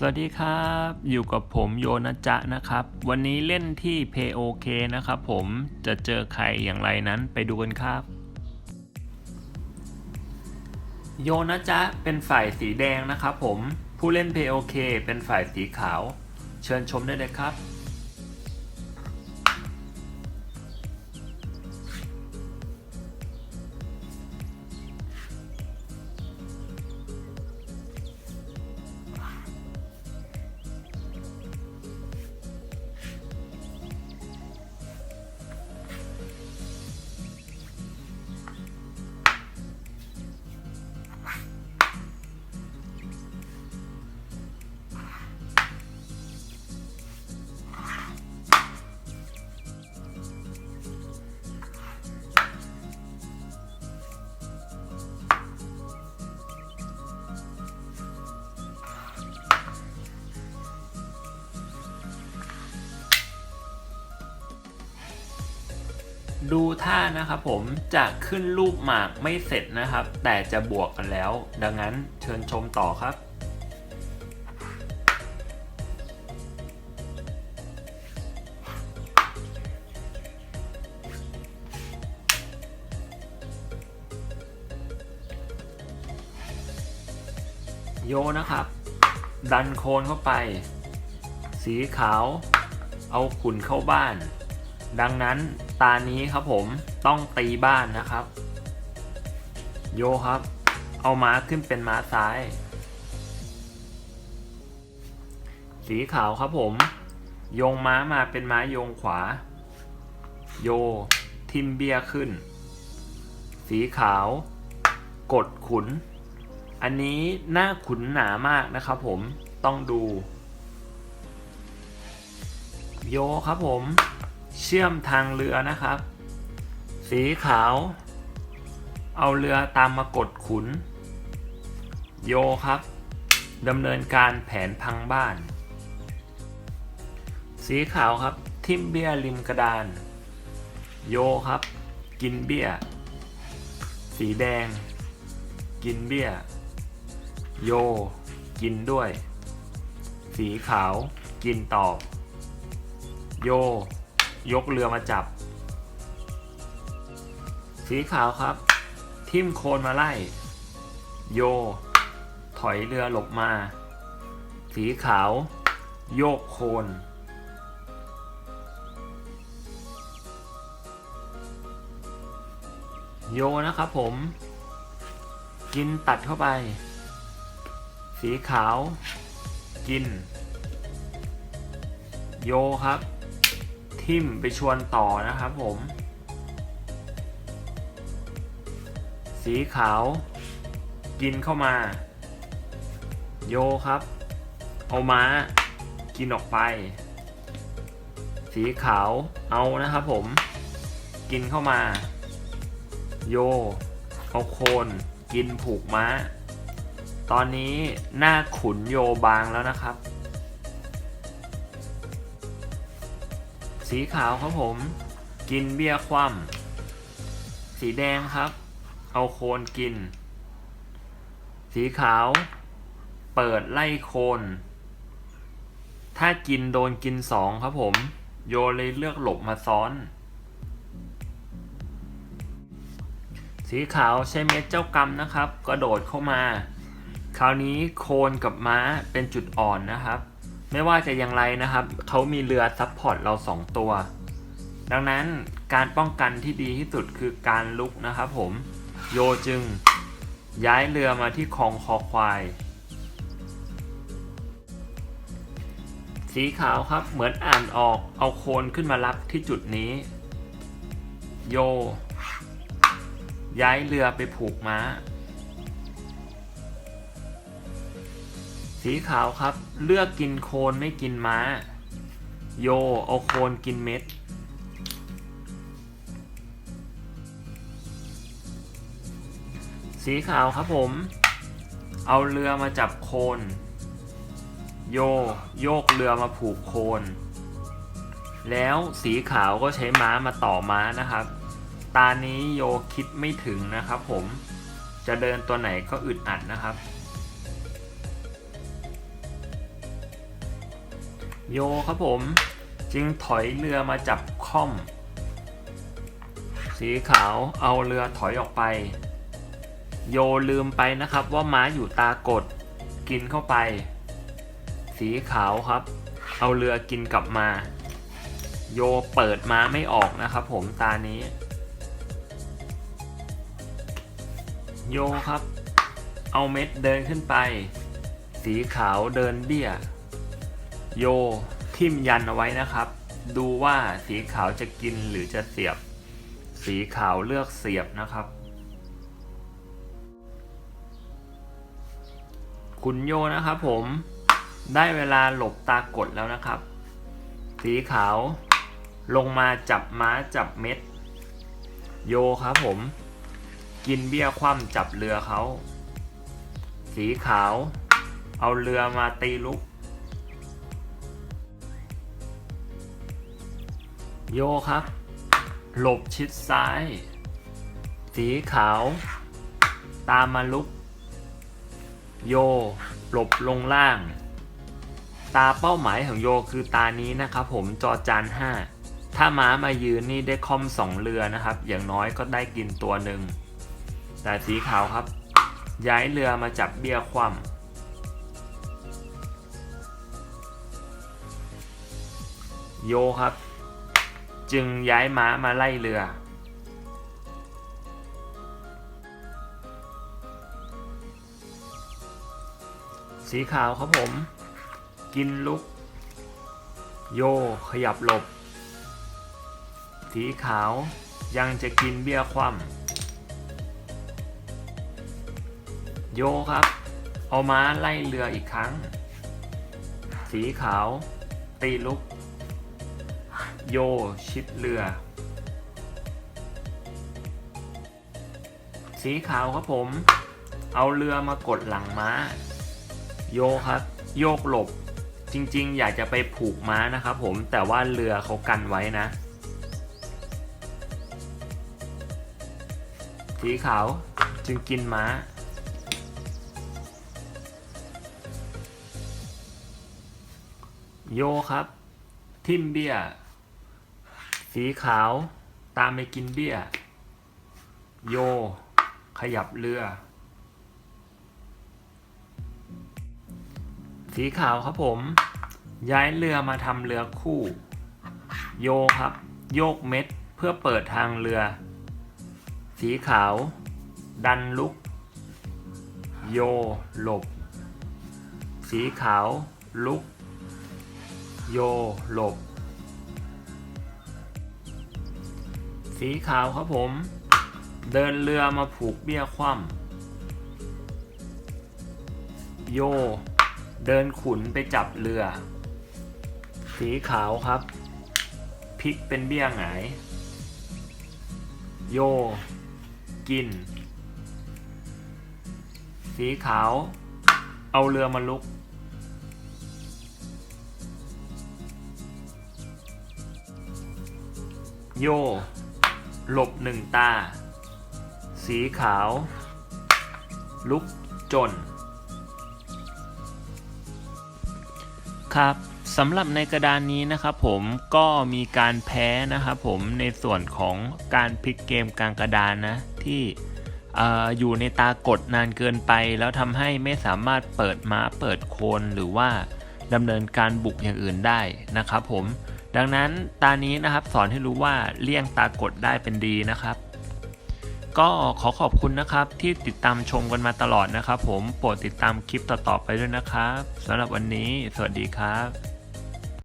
สวัสดีครับ อยู่กับผมโยนะจะนะครับ วันนี้เล่นที่ POK นะครับผมจะเจอใครอย่างไรนั้นไปดูกันครับ โยนะจะเป็นฝ่ายสีแดงนะครับผมผู้เล่น POK เป็นฝ่ายสีขาว เชิญชมได้เลยครับ ดูท่านะครับผมจะขึ้นรูปหมากไม่เสร็จนะครับ แต่จะบวกกันแล้ว ดังนั้นเชิญชมต่อครับโยนะครับ ดันโคนเข้าไป สีขาว เอาขุนเข้าบ้าน ดังนั้นตานี้ครับผมต้องตีบ้านนะครับ โยครับ เอาม้าขึ้นเป็นม้าซ้าย สีขาวครับผม โยงม้ามาเป็นม้าโยงขวา โย ทิมเบียขึ้น สีขาว กดขุน อันนี้หน้าขุนหนามากนะครับผมต้องดู โยครับผม เชื่อมทางเรือนะครับ สีขาว เอาเรือตามมากดขุน โยครับดำเนินการแผนพังบ้าน สีขาวครับ ทิมเบี้ยริมกระดาน โยครับ กินเบี้ย สีแดง กินเบี้ย โย กินด้วย สีขาว กินตอบ โย ยกเรือมาจับ สีขาวครับ ทิ่มโคนมาไล่ โย ถอยเรือหลบมา สีขาว โยกโคน โยนะครับผม กินตัดเข้าไป สีขาว กิน โยครับ ทิมไปชวนต่อนะครับผม สีขาว กินเข้ามา โยครับ เอาม้า กินออกไป สีขาวเอานะครับผม กินเข้ามา โย เอาโคน กินผูกม้า ตอนนี้หน้าขุนโยบางแล้วนะครับ สีขาวครับผม กินเบี้ยคว่ำสีแดงครับ เอาโคนกิน สีขาว เปิดไล่โคน ถ้ากินโดนกินสองครับผม โยเลยเลือกหลบมาซ้อน สีขาวใช้เม็ดเจ้ากรรมนะครับ กระโดดเข้ามา คราวนี้โคนกับม้าเป็นจุดอ่อนนะครับ ไม่ว่าจะอย่างไรนะครับ เขามีเรือซับพอร์ตเรา 2 ตัว ดังนั้นการป้องกันที่ดีที่สุดคือการลุกนะครับผม โยจึงย้ายเรือมาที่คลองคอควาย สีขาวครับเหมือนอ่านออกเอาโคนขึ้นมารับที่จุดนี้ โย ย้ายเรือไปผูกม้า สีขาวครับ เลือกกินโคนไม่กินม้า โยเอาโคนกินเม็ด สีขาวครับผม เอาเรือมาจับโคน โยโยกเรือมาผูกโคน แล้วสีขาวก็ใช้ม้ามาต่อม้านะครับ ตานี้โยคิดไม่ถึงนะครับผม จะเดินตัวไหนก็อึดอัดนะครับ โยครับผม จึงถอยเรือมาจับค่อม สีขาวเอาเรือถอยออกไป โยลืมไปนะครับว่าม้าอยู่ตากด กินเข้าไป สีขาวครับ เอาเรือกินกลับมา โยเปิดม้าไม่ออกนะครับผมตานี้ โยครับ เอาเม็ดเดินขึ้นไป สีขาวเดินเบี้ย โยทิมยันเอาไว้นะครับ ดูว่าสีขาวจะกินหรือจะเสียบ สีขาวเลือกเสียบนะครับขุนโยนะครับผมได้เวลาหลบตากดแล้วนะครับ สีขาวลงมาจับม้าจับเม็ด โยครับผม กินเบี้ยคว่ำจับเรือเขา สีขาว เอาเรือมาตีลุก โยครับ หลบชิดซ้าย สีขาว ตามมาลุก โย หลบลงล่าง ตาเป้าหมายของโยคือตานี้นะครับผมจอจาน5ถ้าม้ามายืนนี่ได้คอมสองเรือนะครับ อย่างน้อยก็ได้กินตัวหนึ่งแต่สีขาวครับ ย้ายเรือมาจับเบี้ยคว่ำโยครับ จึงย้ายม้ามาไล่เรือ สีขาวครับผม กินลุก โยขยับหลบ สีขาวยังจะกินเบี้ยคว่ำโยครับ เอาม้าไล่เรืออีกครั้ง สีขาวตีลุก โย ชิดเรือ สีขาวครับผม เอาเรือมากดหลังม้า โยครับ โยกหลบ จริงๆ อยากจะไปผูกม้านะครับผม แต่ว่าเรือเขากันไว้นะ สีขาวจึงกินม้าโยครับ ทิมเบีย สีขาวตามไปกินเบี้ย โย ขยับเรือ สีขาวครับผม ย้ายเรือมาทำเรือคู่ โยครับ โยกเม็ดเพื่อเปิดทางเรือ สีขาว ดันลุก โย หลบ สีขาว ลุก โย หลบ สีขาวครับผม เดินเรือมาผูกเบี้ยคว่ำโย เดินขุนไปจับเรือ สีขาวครับพลิกเป็นเบี้ยหงาย โย กิน สีขาว เอาเรือมาลุก โย หลบหนึ่งตา สีขาว ลุกจน ครับสำหรับในกระดานนี้นะครับผมก็มีการแพ้นะครับผมในส่วนของการพลิกเกมกลางกระดานนะที่เอออยู่ในตากดนานเกินไป แล้วทำให้ไม่สามารถเปิดม้าเปิดโคนหรือว่าดำเนินการบุกอย่างอื่นได้นะครับผม ดังนั้นตานี้นะครับสอนให้รู้ว่าเลี่ยงตากดได้เป็นดีนะครับ ก็ขอขอบคุณนะครับที่ติดตามชมกันมาตลอดนะครับ ผมโปรดติดตามคลิปต่อๆไปด้วยนะครับสำหรับวันนี้ สวัสดีครับ